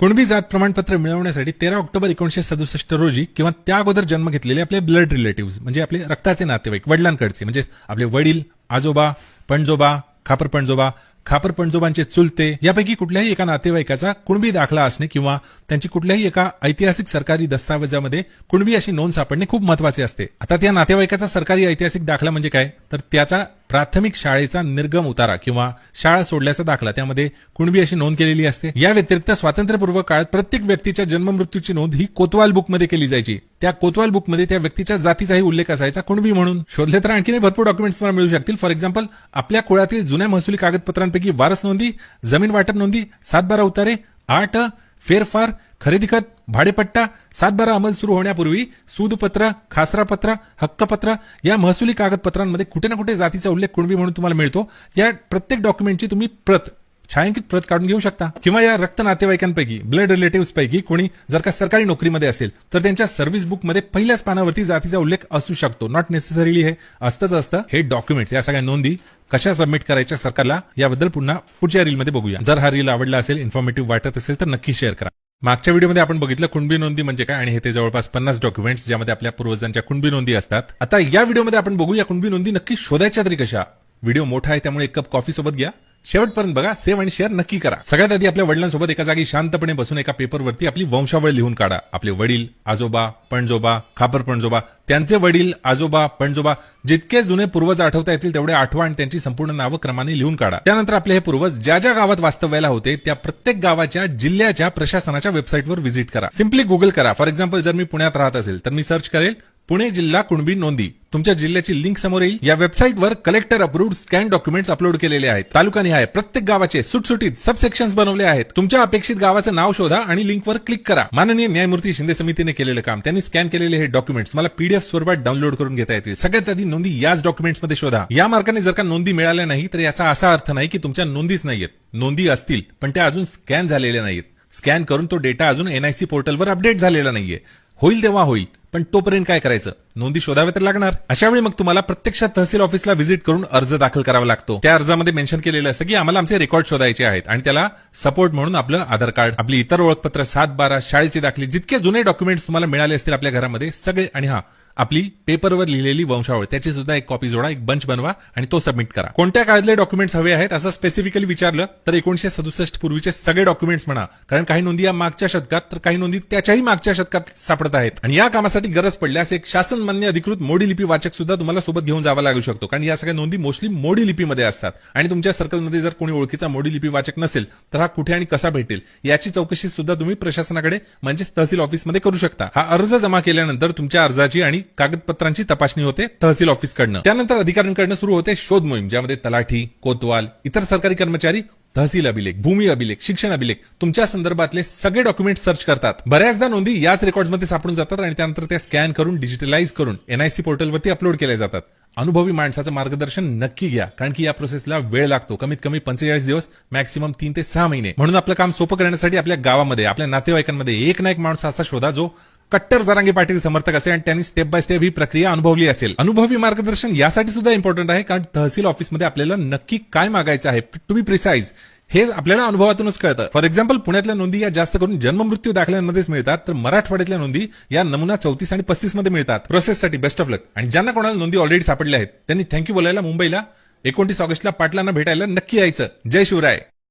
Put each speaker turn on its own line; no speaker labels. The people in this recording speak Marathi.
कुणबी जात प्रमाणपत्र मिळवण्यासाठी तेरा ऑक्टोबर एकोणीशे सदुसष्ट रोजी किंवा त्या अगोदर जन्म घेतलेले आपले ब्लड रिलेटिव्ह म्हणजे आपले रक्ताचे नातेवाईक वडिलांकडचे म्हणजे आपले वडील आजोबा पणजोबा खापर पणजोबा खापर पणजोबांचे चुलते यापैकी कुठल्याही एका नातेवाईकाचा कुणबी दाखला असणे किंवा त्यांची कुठल्याही एका ऐतिहासिक सरकारी दस्तावेजामध्ये कुणबी अशी नोंद सापडणे खूप महत्त्वाचे असते. आता त्या नातेवाईकाचा सरकारी ऐतिहासिक दाखला म्हणजे काय? तर त्याचा प्राथमिक शाळेचा निर्गम उतारा किंवा शाळा सोडल्याचा दाखला. त्यामध्ये कुणबी अशी नोंद केलेली असते. या व्यतिरिक्त स्वातंत्र्यपूर्व काळात प्रत्येक व्यक्तीच्या जन्ममृत्यूची नोंद ही कोतवाल बुकमध्ये केली जायची. त्या कोतवाल बुकमध्ये त्या व्यक्तीच्या जातीचाही उल्लेख असायचा. कुणबी म्हणून. शोधले तर आणखीन भरपूर डॉक्युमेंट्स तुम्हाला मिळू शकतील. फॉर एक्झाम्पल आपल्या कुळातील जुन्या महसुली कागदपत्रांपैकी वारस नोंदी जमीन वाटप नोंदी सातबारा उतारे आठ फेरफार खरेदी खत भाडेपट्टा सातबारा अंमल सुरू होण्यापूर्वी सूदपत्र खासरापत्र हक्कपत्र या महसुली कागदपत्रांमध्ये कुठे ना कुठे जातीचा उल्लेख कुणबी म्हणून तुम्हाला मिळतो. या प्रत्येक डॉक्युमेंटची तुम्ही प्रत छायांकित प्रत काढून घेऊ शकता. किंवा या रक्त नातेवाईकांपैकी ब्लड रिलेटिव्ह पैकी कोणी जर का सरकारी नोकरीमध्ये असेल तर त्यांच्या सर्व्हिस बुकमध्ये पहिल्याच पानावरती जातीचा उल्लेख असू शकतो. नॉट नेसेसरीली हे असतंच असतं. हे डॉक्युमेंट्स या सगळ्या नोंदी कशा सबमिट करायच्या सरकारला याबद्दल पुन्हा पुढच्या रीलमध्ये बघूया. जर हा रील आवडला असेल इन्फॉर्मेटिव्ह वाटत असेल तर नक्की शेअर करा. मागच्या व्हिडिओमध्ये आपण बघितलं कुणबी नोंदी म्हणजे काय आणि हे ते जवळपास पन्नास डॉक्युमेंट्स ज्यामध्ये आपल्या पूर्वजांच्या कुणबी नोंदी असतात. आता या व्हिडिओमध्ये आपण बघू या कुणबी नोंदी नक्की शोधायच्या तरी कशा. व्हिडिओ मोठा आहे त्यामुळे एक कप कॉफी सोबत घ्या. शेवटपर्यंत बघा सेव्ह आणि शेअर नक्की करा. सगळ्यात आधी आपल्या वडिलांसोबत एका जागी शांतपणे बसून एका पेपरवरती आपली वंशावळ लिहून काढा. आपले वडील आजोबा पणजोबा खापर पणजोबा त्यांचे वडील आजोबा पणजोबा जितके जुने पूर्वज आठवता येतील तेवढे आठवा आणि त्यांची संपूर्ण नावं क्रमाने लिहून काढा. त्यानंतर आपले हे पूर्वज ज्या ज्या गावात वास्तव्याला होते त्या प्रत्येक गावाच्या जिल्ह्याच्या प्रशासनाच्या वेबसाईटवर व्हिजिट करा. सिम्पली गुगल करा. फॉर एक्झाम्पल जर मी पुण्यात राहत असेल तर मी सर्च करेल पुणे जिल्हा कुणबी नोंदी. तुमच्या जिल्ह्याची लिंक समोर येईल. या वेबसाईटवर collector approved scan documents upload केलेले आहेत. तालुकानिहाय प्रत्येक गावाचे सुटसुटीत सबसेक्शन्स बनवले आहेत. तुमच्या अपेक्षित गावाचं नाव शोधा आणि लिंकवर क्लिक करा. माननीय न्यायमूर्ती शिंदे समितीने केलेलं काम. त्यांनी स्कॅन केलेले हे डॉक्युमेंट्स मला पीडीएफ स्वरूपात डाउनलोड करून घेता येतील. सगळ्यात आधी नोंदी याच डॉक्युमेंट्समध्ये शोधा. या मार्गाने जर का नोंदी मिळाल्या नाही तर याचा असा अर्थ नाही की तुमच्या नोंदीच नाहीयेत. नोंदी असतील पण त्या अजून स्कॅन झालेल्या नाहीत. स्कॅन करून तो डेटा अजून एनआयसी पोर्टलवर अपडेट झालेला नाहीये. होईल तेव्हा होईल. पण तोपर्यंत काय करायचं? नोंदी शोधाव्या तर लागणार. अशा वेळी मग तुम्हाला प्रत्यक्षात तहसील ऑफिसला व्हिजिट करून अर्ज दाखल करावा लागतो. त्या अर्जामध्ये मेन्शन केलेलं असतं की आम्हाला आमचे रेकॉर्ड शोधायचे आहेत आणि त्याला सपोर्ट म्हणून आपलं आधार कार्ड आपली इतर ओळखपत्र सात बारा शाळेची दाखली जितके जुने डॉक्युमेंट्स तुम्हाला मिळाले असतील आपल्या घरामध्ये सगळे आणि हा आपली पेपरवर लिहिलेली वंशावळ त्याची सुद्धा एक कॉपी जोडा एक बंच बनवा आणि तो सबमिट करा. कोणत्या काळातले डॉक्युमेंट्स हवे आहेत असं स्पेसिफिकली विचारलं तर एकोणीशे सदुसष्ट पूर्वीचे सगळे डॉक्युमेंट्स म्हणा. कारण काही नोंदी या मागच्या शतकात तर काही नोंदी त्याच्याही मागच्या शतकात सापडत आहेत. आणि या कामासाठी गरज पडल्यास एक शासन मान्य अधिकृत मोडी लिपी वाचक सुद्धा तुम्हाला सोबत घेऊन जावा लागू शकतो. कारण या सगळ्या नोंदी मोस्टली मोडी लिपीमध्ये असतात. आणि तुमच्या सर्कलमध्ये जर कोणी ओळखीचा मोडी लिपी वाचक नसेल तर हा कुठे आणि कसा भेटेल याची चौकशी सुद्धा तुम्ही प्रशासनाकडे म्हणजेच तहसील ऑफिसमध्ये करू शकता. हा अर्ज जमा केल्यानंतर तुमच्या अर्जाची आणि कागदपत्रांची तपासणी होते तहसील ऑफिसकडनं. त्यानंतर अधिकाऱ्यांकडनं सुरू होते शोध मोहीम ज्यामध्ये तलाठी कोतवाल इतर सरकारी कर्मचारी तहसील अभिलेख भूमी अभिलेख शिक्षण अभिलेख तुमच्या संदर्भातले सगळे डॉक्युमेंट सर्च करतात. बऱ्याचदा नोंदी याच रेकॉर्ड्समध्ये सापडून जातात आणि त्यानंतर त्या स्कॅन करून डिजिटलाइज करून एनआयसी पोर्टलवरती अपलोड केल्या जातात. अनुभवी माणसाचं मार्गदर्शन नक्की घ्या कारण की या प्रोसेसला वेळ लागतो. कमीत कमी पंचेचाळीस दिवस मॅक्सिमम तीन ते सहा महिने. म्हणून आपलं काम सोपं करण्यासाठी आपल्या गावामध्ये आपल्या नातेवाईकांमध्ये एक ना एक माणूस असा शोधा जो कट्टर जरांगे पाटील समर्थक असेल आणि त्यांनी स्टेप बाय स्टेप ही प्रक्रिया अनुभवली असेल. अनुभवी मार्गदर्शन यासाठी सुद्धा इम्पॉर्टंट आहे कारण तहसील ऑफिसमध्ये आपल्याला नक्की काय मागायचं आहे टू बी प्रिसाईज हे आपल्याला अनुभवातूनच कळतं. फॉर एक्झाम्पल पुण्यातल्या नोंदी या जास्त करून जन्म मृत्यू दाखल्यांमध्येच मिळतात तर मराठवाड्यातल्या नोंदी या नमुना चौतीस आणि पस्तीसमध्ये मिळतात. प्रोसेससाठी बेस्ट ऑफ लक आणि ज्यांना कोणाला नोंदी ऑलरेडी सापडल्या आहेत त्यांनी थँक्यू बोलायला मुंबईला एकोणतीस ऑगस्टला पाटलांना भेटायला नक्की यायचं. जय शिवराय.